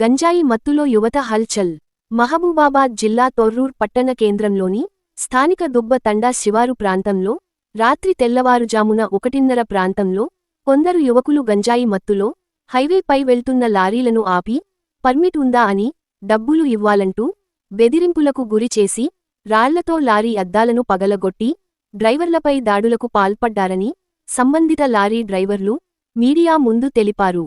గంజాయి మత్తులో యువత హల్చల్. మహబూబాబాద్ జిల్లా తొర్రూర్ పట్టణ కేంద్రంలోని స్థానిక దుబ్బ తండా శివారు ప్రాంతంలో రాత్రి తెల్లవారుజామున ఒకటిన్నర ప్రాంతంలో కొందరు యువకులు గంజాయి మత్తులో హైవేపై వెళ్తున్న లారీలను ఆపి పర్మిట్ ఉందా అని డబ్బులు ఇవ్వాలంటూ బెదిరింపులకు గురి చేసి రాళ్ళతో లారీ అద్దాలను పగలగొట్టి డ్రైవర్లపై దాడులకు పాల్పడ్డారని సంబంధిత లారీ డ్రైవర్లు మీడియా ముందు తెలిపారు.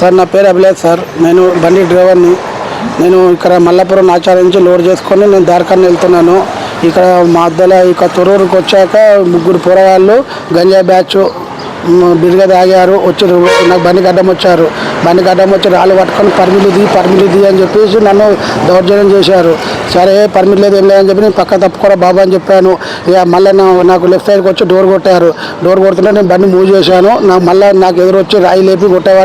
సార్ నా పేరు అభిలాష్ సార్. నేను బండి డ్రైవర్ని. నేను ఇక్కడ మల్లాపురం నాచారం నుంచి లోడ్ చేసుకొని నేను దారికాన్ని వెళ్తున్నాను. ఇక్కడ మా అద్దెల ఇక తొరూరుకు వచ్చాక ముగ్గురు పోరగాళ్ళు గంజా బ్యాచ్ మ్, బిరుగా తాగారు వచ్చి నాకు బండి గడ్డం వచ్చారు. బండి గడ్డం వచ్చి రాళ్ళు పట్టుకొని పర్మిట్ దీ పర్మిట్ దీ అని చెప్పేసి నన్ను దౌర్జన్యం చేశారు. సరే పర్మిట్ లేదు ఏం లేదని చెప్పి నేను పక్క తప్పుకోరా బాబా అని చెప్పాను. ఇక మళ్ళీ నా- నాకు లెఫ్ట్ సైడ్కి వచ్చి డోర్ కొట్టారు. డోర్ కొడుతుంటే నేను బండి మూవ్ చేశాను. నాకు మళ్ళీ నాకు ఎదురు వచ్చి రాయి లేపి కొట్టే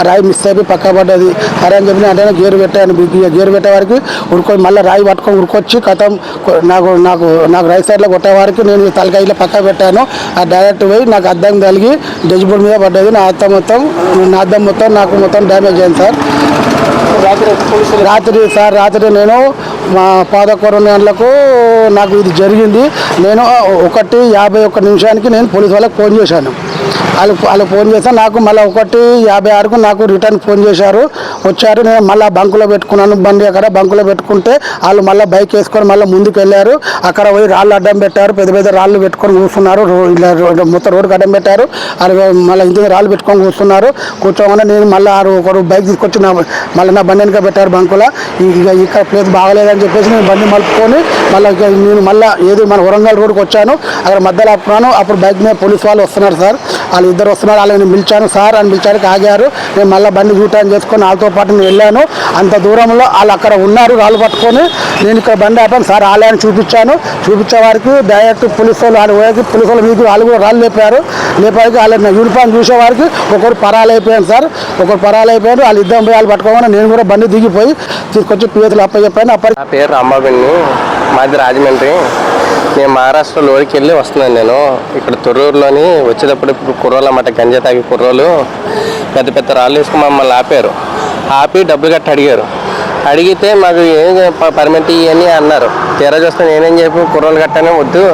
ఆ రాయి మిస్ అయిపోయి పక్క పడ్డది. సరే అని చెప్పి అంటే గేరు పెట్టాను. గేరు పెట్టే ఉరుకొని మళ్ళీ రాయి పట్టుకొని ఉరుకొచ్చి కథం నాకు నాకు నాకు రైట్ సైడ్లో కొట్టే నేను తలకాయలో పక్క పెట్టాను. ఆ డైరెక్ట్ పోయి నాకు అద్దం కలిగి డెజ్బోర్డ్ మీద పడ్డది. నా అద్దం మొత్తం నా అద్దం మొత్తం నాకు మొత్తం డ్యామేజ్ అయింది సార్. రాత్రి సార్ రాత్రి నేను మా పాదకొరం గంటలకు నాకు ఇది జరిగింది. నేను ఒకటి యాభై ఒక్క నిమిషానికి నేను పోలీస్ వాళ్ళకి ఫోన్ చేశాను. వాళ్ళు వాళ్ళు ఫోన్ చేస్తే నాకు మళ్ళీ ఒకటి యాభై ఆరుకు నాకు రిటర్న్ ఫోన్ చేశారు. వచ్చారు నేను మళ్ళీ బంకులో పెట్టుకున్నాను బండి అక్కడ బంకులో పెట్టుకుంటే వాళ్ళు మళ్ళీ బైక్ వేసుకొని మళ్ళీ ముందుకు వెళ్ళారు అక్కడ పోయి రాళ్ళు అడ్డం పెట్టారు పెద్ద పెద్ద రాళ్ళు పెట్టుకొని కూర్చున్నారు ఇలా మొత్తం రోడ్డుకి అడ్డం పెట్టారు. అది మళ్ళీ ఇంటి రాళ్ళు పెట్టుకొని కూర్చున్నారు. కూర్చోగానే నేను మళ్ళీ ఆరు ఒకరు బైక్ తీసుకొచ్చి నా మళ్ళీ నా బండి వెనక పెట్టారు బంకులో. ఇక ఇక్కడ ప్లేస్ బాగలేదని చెప్పేసి నేను బండి మలుపుకొని మళ్ళీ నేను మళ్ళీ ఏది మన వరంగల్ రోడ్కి వచ్చాను. అక్కడ మధ్యలో ఆపుకున్నాను. అప్పుడు బైక్ మీద పోలీస్ వాళ్ళు వస్తున్నారు సార్. వాళ్ళు ఇద్దరు వస్తున్నారు వాళ్ళని పిలిచాను సార్ అని పిలిచానికి ఆగారు. నేను మళ్ళీ బండి చూటాన్ని చేసుకొని వాళ్ళతో పాటు నేను వెళ్ళాను. అంత దూరంలో వాళ్ళు అక్కడ ఉన్నారు రాళ్ళు పట్టుకొని. నేను ఇక్కడ బండి ఆపాను సార్ వాళ్ళే అని చూపించాను. చూపించే వారికి డైరెక్ట్ పోలీసు వాళ్ళు వాళ్ళు పోయాక పోలీస్ వాళ్ళు మీకు వాళ్ళు కూడా రాళ్ళు లేపారు. లేపారికి వాళ్ళ యూనిఫామ్ చూసే వారికి ఒకరు పరాలైపోయాను సార్ ఒకరు పరాలైపోయారు. వాళ్ళు ఇద్దరు పోయి వాళ్ళు పట్టుకోగానే నేను కూడా బండి దిగిపోయి తీసుకొచ్చి పిఎస్లు అప్పచెప్పాను. అప్పటి నా పేరు రాంబాబుని మాది రాజమండ్రి. నేను మహారాష్ట్ర లోడికి వెళ్ళి వస్తున్నాను నేను. ఇక్కడ తొర్రూరులోని వచ్చేటప్పుడు ఇప్పుడు కుర్రోలు అన్నమాట గంజా తాగి కుర్రోలు పెద్ద పెద్ద రాళ్ళు వేసుకుని మమ్మల్ని ఆపారు. ఆపి డబ్బులు కట్టి అడిగారు. అడిగితే మాకు ఏం పర్మిట్ ఇవన్నీ అన్నారు. తీరా చూస్తే నేనేం చెప్పి కుర్రోలు కట్టనే వద్దు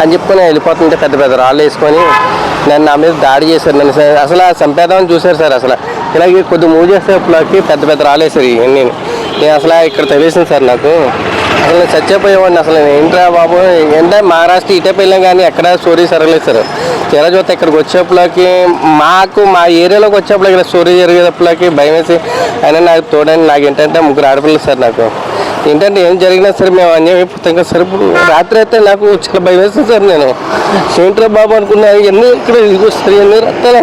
అని చెప్పుకొని వెళ్ళిపోతుంటే పెద్ద పెద్ద రాళ్ళు వేసుకొని నన్ను నా మీద దాడి చేశారు నన్ను. అసలు ఆ చంపేద్దామని చూశారు సార్ అసలు. ఇలాగే కొద్ది మూవ్ చేసేపులకి పెద్ద పెద్ద రాళ్ళు వేసారు ఇవన్నీ నేను అసలు ఇక్కడ తెలిసింది సార్ నాకు. అసలు చచ్చిపోయేవాడిని అసలు నేను. ఏంట్రా బాబు? ఏంటంటే మహారాష్ట్ర ఇటే వెళ్ళాం కానీ ఎక్కడ స్టోరీ జరగలేదు సార్. తీరా చూస్తే ఇక్కడికి వచ్చేప్పటికి మాకు మా ఏరియాలోకి వచ్చేప్పటికి ఇక్కడ స్టోరీ జరిగేటప్పటికి భయం వేసి అయినా నాకు తోడని నాకు ఏంటంటే ముగ్గురు ఆడపిల్లలు సార్ నాకు. ఏంటంటే ఏం జరిగినా సరే మేము అన్నీ అయిపోతాం కదా సార్ ఇప్పుడు రాత్రి అయితే నాకు చాలా భయం వేస్తుంది సార్ నేను. ఏంట్రా బాబు అనుకున్నా ఎన్ని ఇక్కడ ఇదిగొస్తారు ఎన్ని రక్తాలు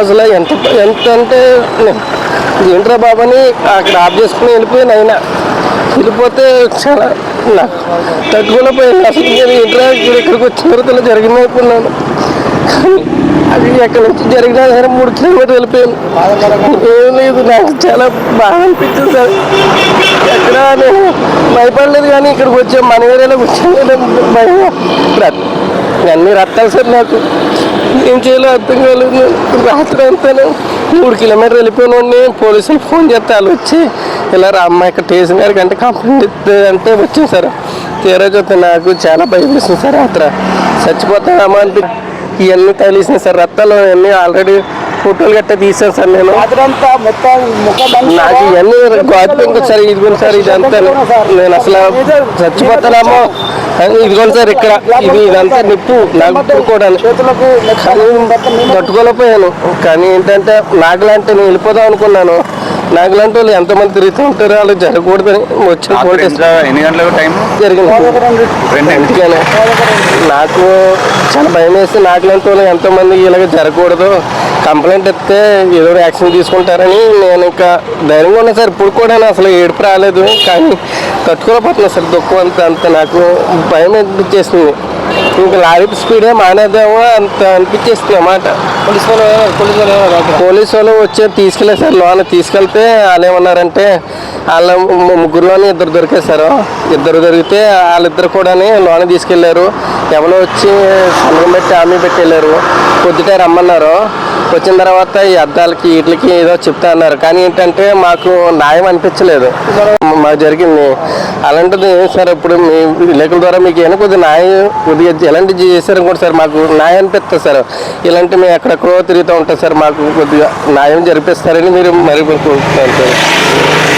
అసలు ఎంత ఎంత అంటే ఏంట్రా అని అక్కడ ఆఫ్ చేసుకుని వెళ్ళిపోయాను అయినా. వెళ్ళిపోతే చాలా నాకు తట్టుకోలేకపోయాను అసలు నేను ఇంట్లో ఇక్కడ ఇక్కడికి వచ్చిన తర్వాత జరిగింది అనుకున్నాను అది ఎక్కడి నుంచి జరిగినా సరే మూడు కిలోమీటర్లు వెళ్ళిపోయాను. ఏం లేదు నాకు చాలా బాగా అనిపించింది సార్. ఎక్కడ నేను భయపడలేదు కానీ ఇక్కడికి వచ్చాం మన ఏరియాలోకి వచ్చాను భయం. రత్- అన్ని రక్తాలు సార్ నాకు. ఏం చేయాలో అర్థం కాలేదు. రాత్రి అంతా మూడు కిలోమీటర్లు వెళ్ళిపోయిన పోలీసులు ఫోన్ చేస్తే వాళ్ళు వచ్చి ఇలా రా అమ్మాయి ఇక్కడ స్టేషన్ గారికి అంటే కంప్లైంట్ అంటే వచ్చాను సార్. తీరా చూస్తే నాకు చాలా భయం వేసింది సార్ అత్ర చచ్చిపోతామా అంటే ఇవన్నీ తగిలిసినాయి సార్. రక్తాలు అన్నీ ఆల్రెడీ ఫోటోలు గట్టా తీసాను సార్ నేను. నాకు ఇవన్నీ గోతిపోయింది సార్ ఇదిగోండి సార్ ఇదంతా నేను అసలు చచ్చిపోతానేమో ఇదిగోండి సార్ ఇక్కడ ఇది ఇదంతా నిప్పు. నాకు కూడా కానీ తట్టుకోలేకపోయాను. కానీ ఏంటంటే నాకులాంటి నేను వెళ్ళిపోదాం అనుకున్నాను. నాకులాంటి వాళ్ళు ఎంతమంది తిరుగుతూ ఉంటారో వాళ్ళు జరగకూడదని వచ్చిన రాత్రి ఫోటోస్ ఎంత ఎన్ని గంటలకు టైం జరిగింది. నాకు చాలా భయం వేసి నాకులాంటి వాళ్ళు ఎంతమంది ఇలాగ జరగకూడదు. కంపల్సరీ కంప్లైంట్ ఇస్తే ఏదో యాక్షన్ తీసుకుంటారని నేను ఇంకా ధైర్యంగా ఉన్నా సార్. ఇప్పుడు కూడా అసలు ఏడుపు రాలేదు. కానీ తట్టుకోలేకపోతున్నా సార్. దుఃఖం అంత అంత నాకు భయం అనిపించేస్తుంది ఇంకా లారీ స్పీడే మానేదేమో అంత అనిపించేస్తుంది అన్నమాట. పోలీసు వాళ్ళు పోలీసు వాళ్ళు వచ్చి తీసుకెళ్ళారు సార్. లోన తీసుకెళ్తే వాళ్ళు ఏమన్నారంటే వాళ్ళ ముగ్గురులోని ఇద్దరు దొరికేశారు ఇద్దరు దొరికితే వాళ్ళిద్దరు కూడా లోన తీసుకెళ్ళారు. ఎవరో వచ్చి సంఘం పెట్టి హామీ పెట్టి వెళ్ళారు. పొద్దుటే రమ్మన్నారు. వచ్చిన తర్వాత ఈ అద్దాలకి వీటికి ఏదో చెప్తా అన్నారు. కానీ ఏంటంటే మాకు న్యాయం అనిపించలేదు. మాకు జరిగింది. అలాంటిది ఏం సార్ ఇప్పుడు మీ విలేకరుల ద్వారా మీకు ఏమైనా కొద్దిగా న్యాయం కొద్దిగా ఎలాంటి చేశారు కూడా సార్ మాకు న్యాయం అనిపిస్తుంది సార్. ఇలాంటి మేము ఎక్కడెక్కడో తిరుగుతూ ఉంటాం సార్ మాకు కొద్దిగా న్యాయం జరిపిస్తారని మీరు మరి కోరుకుంటున్నాను సార్.